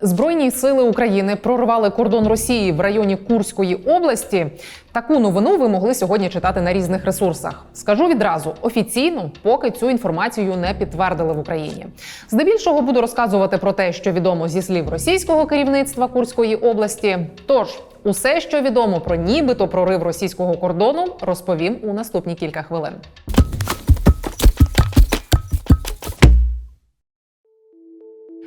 Збройні сили України прорвали кордон Росії в районі Курської області. Таку новину ви могли сьогодні читати на різних ресурсах. Скажу відразу офіційно, поки цю інформацію не підтвердили в Україні. Здебільшого буду розказувати про те, що відомо зі слів російського керівництва Курської області. Тож усе, що відомо про нібито прорив російського кордону, розповім у наступні кілька хвилин.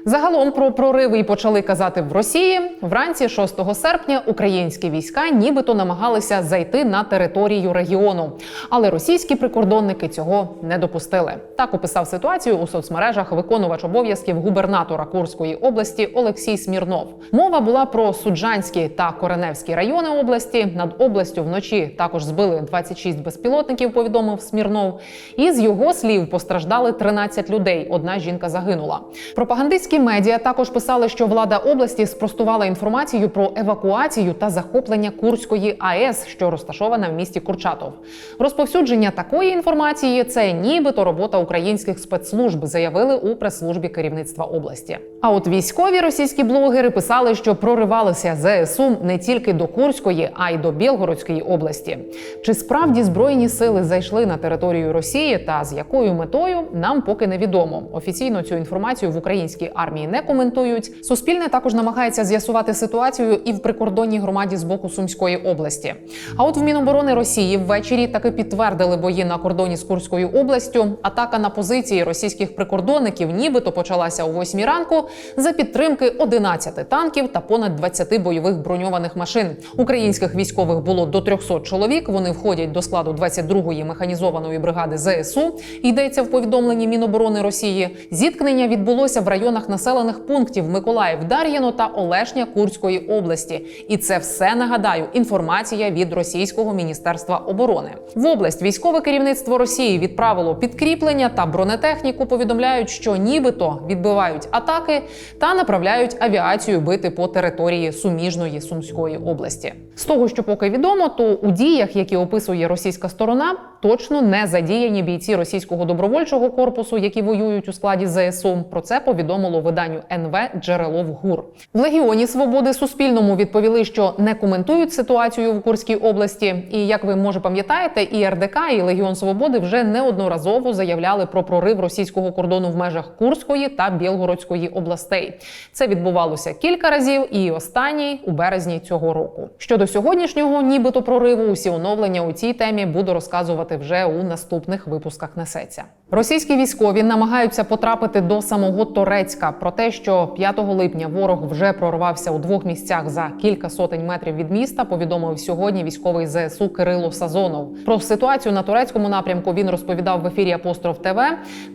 Загалом про прориви й почали казати в Росії. Вранці 6 серпня українські війська нібито намагалися зайти на територію регіону, але російські прикордонники цього не допустили. Так описав ситуацію у соцмережах виконувач обов'язків губернатора Курської області Олексій Смірнов. Мова була про Суджанські та Кореневські райони області. Над областю вночі також збили 26 безпілотників. Повідомив Смірнов. І з його слів постраждали 13 людей. Одна жінка загинула. Пропагандистські медіа також писали, що влада області спростувала інформацію про евакуацію та захоплення Курської АЕС, що розташована в місті Курчатов. Розповсюдження такої інформації це нібито робота українських спецслужб, заявили у прес-службі керівництва області. А от військові російські блогери писали, що проривалися ЗСУ не тільки до Курської, а й до Білгородської області. Чи справді збройні сили зайшли на територію Росії та з якою метою нам поки невідомо. Офіційно цю інформацію в українській армії не коментують. Суспільне також намагається з'ясувати ситуацію і в прикордонній громаді з боку Сумської області. А от в Міноборони Росії ввечері таки підтвердили бої на кордоні з Курською областю. Атака на позиції російських прикордонників нібито почалася о 8 ранку за підтримки 11 танків та понад 20 бойових броньованих машин. Українських військових було до 300 чоловік. Вони входять до складу 22-ї механізованої бригади ЗСУ. Йдеться в повідомленні Міноборони Росії. Зіткнення відбулося в районах населених пунктів Миколаїв, Дар'їно та Олешня Курської області. І це все нагадаю. Інформація від російського міністерства оборони в область. Військове керівництво Росії відправило підкріплення та бронетехніку. Повідомляють, що нібито відбивають атаки та направляють авіацію бити по території суміжної Сумської області. З того, що поки відомо, то у діях, які описує російська сторона, точно не задіяні бійці російського добровольчого корпусу, які воюють у складі ЗСУ. Про це повідомило виданню НВ джерело в ГУР. В Легіоні Свободи Суспільному відповіли, що не коментують ситуацію в Курській області. І як ви може пам'ятаєте, і РДК, і Легіон Свободи вже неодноразово заявляли про прорив російського кордону в межах Курської та Білгородської областей. Це відбувалося кілька разів, і останній у березні цього року. Щодо сьогоднішнього, нібито прориву, усі оновлення у цій темі буду розказувати вже у наступних випусках. Несеться російські військові намагаються потрапити до самого Торецька. Про те, що 5 липня ворог вже прорвався у двох місцях за кілька сотень метрів від міста. Повідомив сьогодні військовий ЗСУ Кирило Сазонов. Про ситуацію на турецькому напрямку він розповідав в ефірі Апостроф ТВ.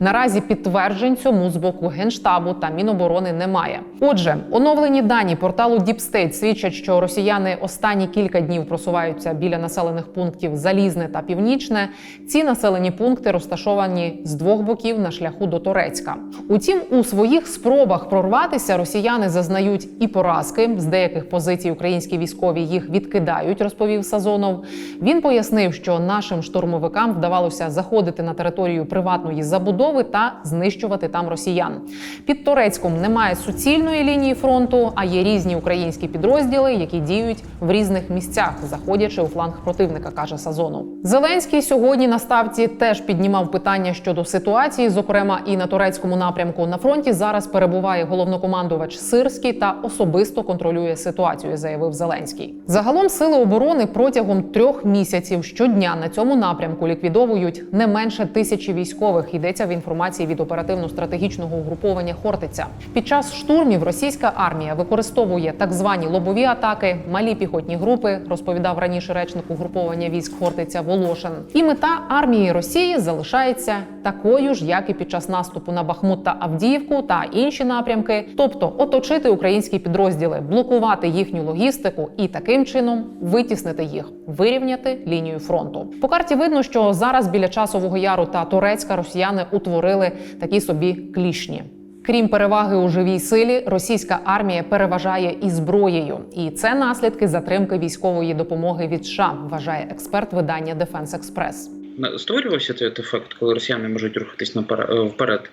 Наразі підтверджень цьому з боку генштабу та міноборони немає. Отже, оновлені дані порталу State свідчать, що росіяни останні кілька днів просуваються біля населених пунктів Залізне та Північне. Ці населені пункти розташовані з двох боків на шляху до Торецька. Утім, у своїх спробах прорватися росіяни зазнають і поразки. З деяких позицій українські військові їх відкидають, розповів Сазонов. Він пояснив, що нашим штурмовикам вдавалося заходити на територію приватної забудови та знищувати там росіян. Під Торецьком немає суцільної лінії фронту, а є різні українські підрозділи, які діють в різних місцях, заходячи у фланг противника, каже Сазонов. Зеленський сьогодні на ставці теж піднімав питання щодо ситуації, зокрема і на турецькому напрямку на фронті зараз перебуває головнокомандувач Сирський та особисто контролює ситуацію, заявив Зеленський. Загалом сили оборони протягом трьох місяців щодня на цьому напрямку ліквідовують не менше тисячі військових. Йдеться в інформації від оперативно-стратегічного угруповання Хортиця. Під час штурмів російська армія використовує так звані лобові атаки, малі піхотні групи. Розповідав раніше речник угруповання військ Хортиця Волошин. І мета армії Росії залишається такою ж, як і під час наступу на Бахмут та Авдіївку та інші напрямки, тобто оточити українські підрозділи, блокувати їхню логістику і таким чином витіснити їх, вирівняти лінію фронту. По карті видно, що зараз біля часового яру та Турецька росіяни утворили такі собі клішні. Крім переваги у живій силі, російська армія переважає і зброєю, і це наслідки затримки військової допомоги від США, вважає експерт видання Defense Express. Створювався цей ефект, коли росіяни можуть рухатись е, вперед.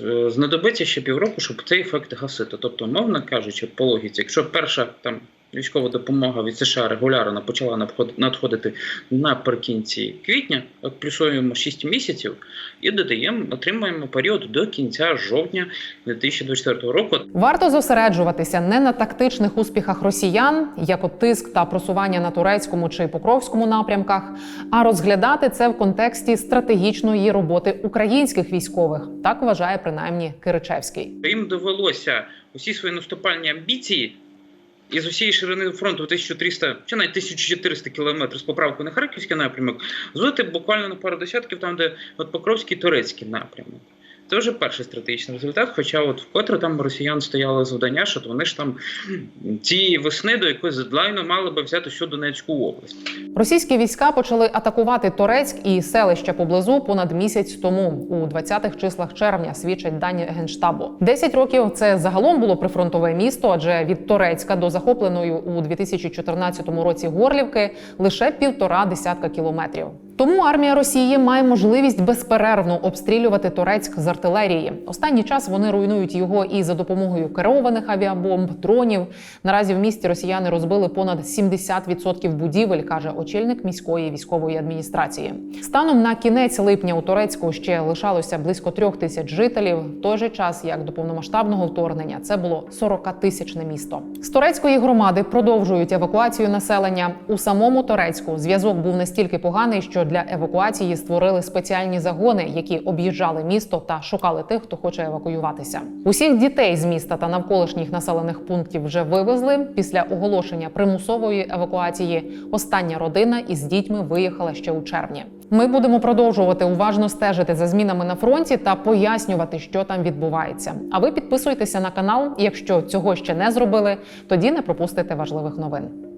Е, Знадобиться ще півроку, щоб цей ефект гасити. Тобто, мовно кажучи, по логіці, якщо перша там військова допомога від США регулярно почала надход- надходити наприкінці квітня, от плюсуємо 6 місяців і додаємо, отримуємо період до кінця жовтня 2024 року. Варто зосереджуватися не на тактичних успіхах росіян, як от тиск та просування на турецькому чи покровському напрямках, а розглядати це в контексті стратегічної роботи українських військових. Так вважає принаймні Киричевський. Їм довелося усі свої наступальні амбіції із усієї ширини фронту 1300 чи навіть 1400 кілометрів з поправкою на харківський напрямок зводити буквально на пару десятків, там де от Покровський турецький напрямок. Це вже перший стратегічний результат. Хоча, от вкотре там росіян стояло завдання, що вони ж там цієї весни до якогось дедлайну мали би взяти всю Донецьку область. Російські війська почали атакувати Торецьк і селища поблизу понад місяць тому, у 20-х числах червня, свідчать дані генштабу. 10 років це загалом було прифронтове місто, адже від Торецька до захопленої у 2014 році Горлівки лише півтора десятка кілометрів. Тому армія Росії має можливість безперервно обстрілювати Торецьк з артилерії. Останній час вони руйнують його і за допомогою керованих авіабомб, дронів. Наразі в місті росіяни розбили понад 70% будівель, каже очільник міської військової адміністрації. Станом на кінець липня у Турецьку ще лишалося близько трьох тисяч жителів. В той же час, як до повномасштабного вторгнення, це було 40-тисячне місто. З турецької громади продовжують евакуацію населення. У самому Турецьку зв'язок був настільки поганий, що для евакуації створили спеціальні загони, які об'їжджали місто та шукали тих, хто хоче евакуюватися. Усіх дітей з міста та навколишніх населених пунктів вже вивезли. Після оголошення примусової евакуації остання родина із дітьми виїхала ще у червні. Ми будемо продовжувати уважно стежити за змінами на фронті та пояснювати, що там відбувається. А ви підписуйтеся на канал. Якщо цього ще не зробили, тоді не пропустите важливих новин.